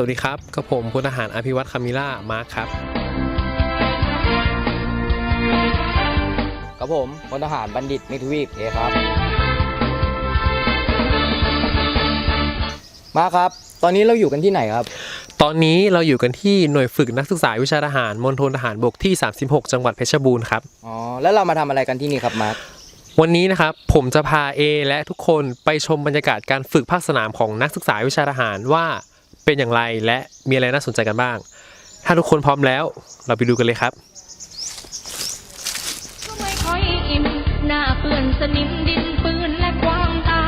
สวัสดีครับกับผมพลทหารอภิวัตคามิล่ามาร์คครับกับผมพลทหารบัณฑิตมิทวีปเอครับ มาครับ ตอนนี้เราอยู่กันที่ไหนครับ ตอนนี้เราอยู่กันที่หน่วยฝึกนักศึกษาวิชาทหารมณฑลทหารบกที่ 36 จังหวัดเพชรบูรณ์ครับ อ๋อ แล้วเรามาทำอะไรกันที่นี่ครับมาร์ควันนี้นะครับผมจะพาเอและทุกคนไปชมบรรยากาศการฝึกภาคสนามของนักศึกษาวิชาทหารว่า เป็นอย่างไรและมีอะไรน่าสนใจกันบ้าง ถ้าทุกคนพร้อมแล้ว เราไปดูกันเลยครับไม่ค่อยอิ่มหน้าเปื้อนสนิมดินปืนและกวางตา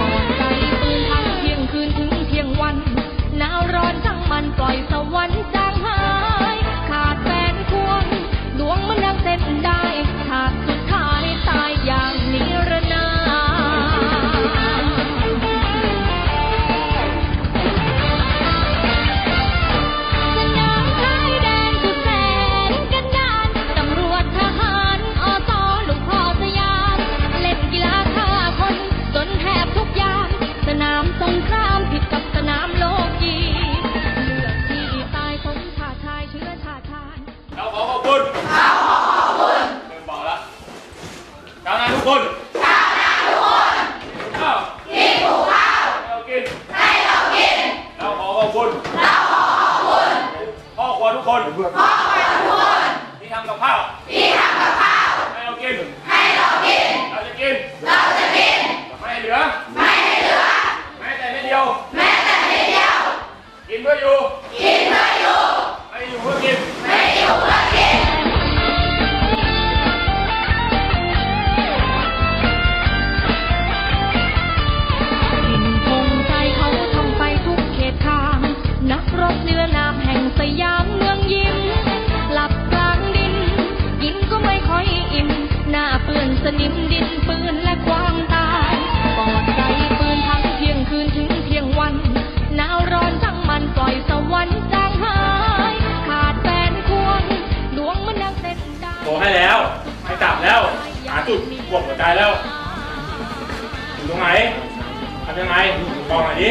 ก่อนใจปืนทั้งเที่ยงคืนถึงเที่ยงวันหนาวร้อนทั้งมันปล่อยสวรรค์จ คุณเราขอขอบคุณพ่อครัวทุกคนพ่อครัวทุกคนที่ทำกับข้าวที่ทำกับข้าวให้เรากินให้เรากิน เราจะกิน เราจะกิน ไม่ให้เหลือ ไม่ให้เหลือ แม้แต่นิดเดียว แม้แต่นิดเดียว กินเพื่ออยู่ กินเพื่ออยู่ ไม่อยู่เพื่อกิน แล้วไปจับแล้ว หาจุดบวกหัวใจแล้ว อยู่ตรงไหนทำยังไงบอกหน่อยดิ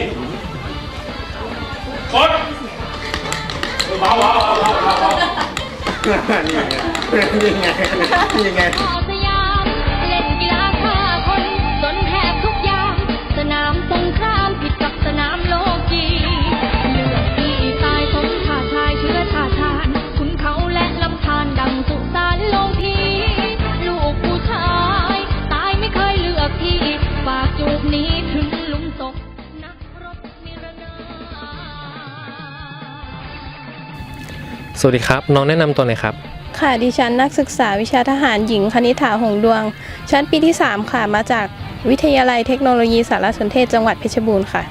กดเบาเบาเบาเบาเบาเบาต่อสยาม สวัสดีครับ น้องแนะนำตัวหน่อยครับ ค่ะ ดิฉันนักศึกษาวิชาทหารหญิงคณิษฐาหงส์ดวง ชั้นปีที่ 3 ค่ะ มาจากวิทยาลัยเทคโนโลยีสารสนเทศจังหวัดเพชรบูรณ์ค่ะ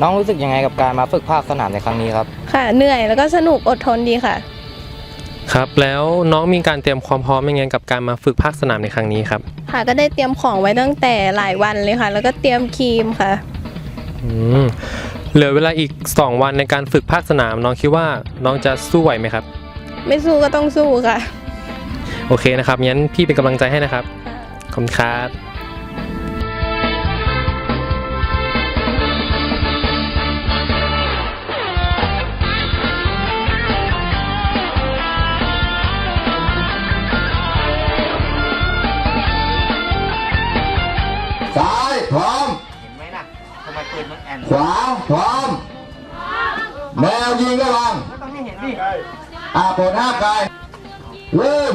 น้องรู้สึกยังไงกับการมาฝึกภาคสนามในครั้งนี้ครับ ค่ะ เหนื่อยแล้วก็สนุกอดทนดีค่ะ ครับ แล้วน้องมีการเตรียมความพร้อมยังไงกับการมาฝึกภาคสนามในครั้งนี้ครับค่ะ ก็ได้เตรียมของไว้ตั้งแต่หลายวันเลยค่ะ แล้วก็เตรียมครีมค่ะ อืม เหลือเวลาอีก 2 วันในการฝึกภาคสนาม น้องคิดว่าน้องจะสู้ไหวไหมครับ ไม่สู้ก็ต้องสู้ค่ะ โอเคนะครับงั้นพี่เป็นกำลังใจให้นะครับ ขอบคุณครับซ้ายพร้อมเห็นไหม ขวาพร้อมแนวยิงระวังต้องให้เห็นดิอาโปรดห้ามกายเริ่ม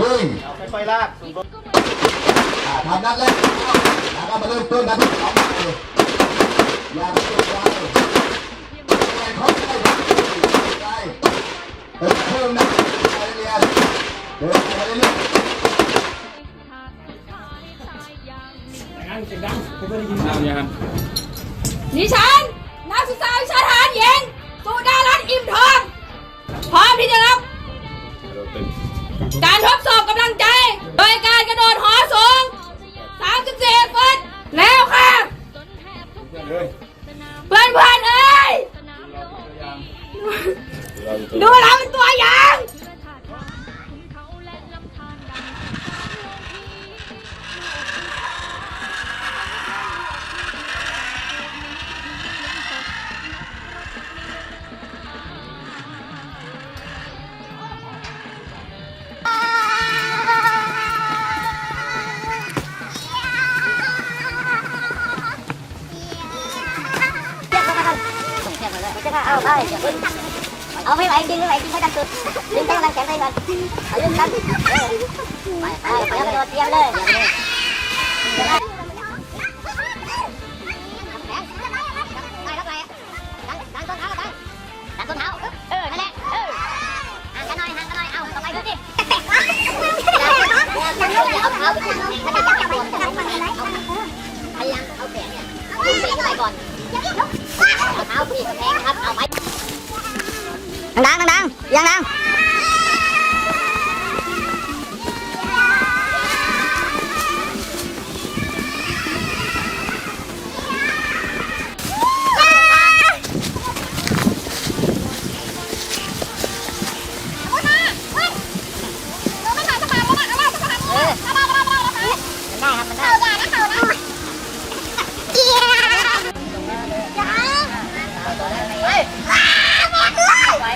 ยิงค่อยๆลากอ่าทำนัดแรกแล้วก็มาเริ่มต้นนัดที่สองใหม่อย่าไปจุดไฟไปเขาใกล้ไปเติมเพิ่มนะไปเรียนเดินไปเรื่อยๆดิ ฉันนักศึกษาวิชาทหารหญิงสุดารัตน์อิ่มทองพร้อมที่จะรับ การทดสอบกำลังใจ โดยการกระโดดหอสูง 34ฟุตแล้วค่ะ เพื่อนเพื่อนๆเอ้ย ดูเราเป็น ค่ะเอาไปเอาไม่ไหวจริงไม่ไหวจริงไม่ดันสุดดึงใช้กำลังแข 等等等等 nắng!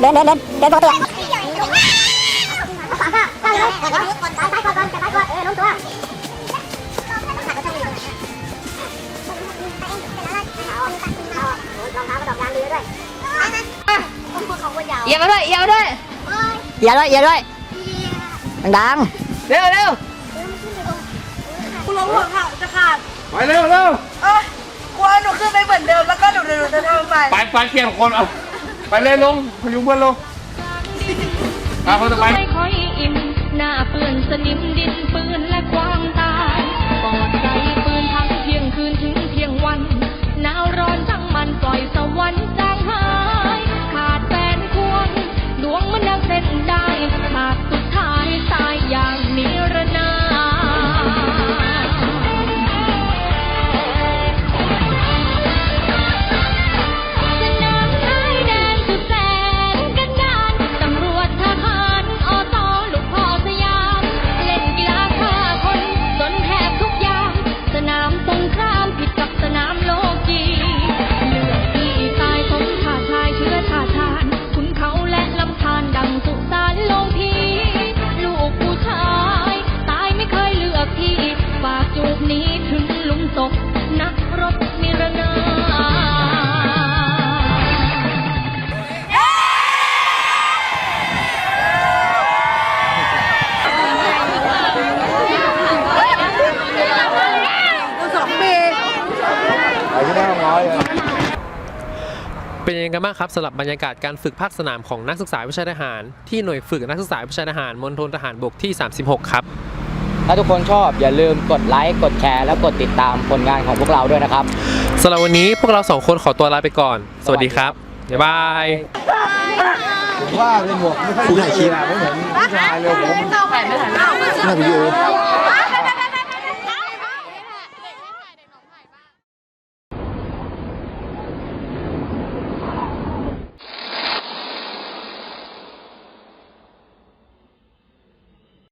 เดินเดินเดินเดินปกติข้างเลยซ้ายซ้ายก่อนซ้ายก่อนเออล้มตัวรองเท้ากระดอกยางดีด้วยเหยียมาด้วยเหยียมาด้วยอย่าด้วยอย่าด้วยดังเร็วเร็วคุณลงหัวขาจะขาดไปเร็วเร็วกลัวหนูขึ้นไปเหมือนเดิมแล้วก็หนูหนูจะทำใหม่ไปไปเปลี่ยนคนเอา ไปเลยลงพยุงเพื่อนลงมาคนต่อไป กันบ้างครับสำหรับบรรยากาศการฝึกภาคสนามของนักศึกษาวิชาทหาร ที่หน่วยฝึกนักศึกษาวิชาทหารมณฑลทหารบกที่ 36 ครับ ถ้าทุกคนชอบอย่าลืมกดไลค์กดแชร์แล้วกดติดตามผลงานของพวกเราด้วยนะครับสำหรับวันนี้พวกเราสองคนขอตัวลาไปก่อน สวัสดีครับบ๊ายบายว่าเป็นหมวกไม่ค่อยถ่ายคลิปไม่เหมือนผู้ชายเลยผมถ่ายไม่ถ่ายหน้าวิดีโอ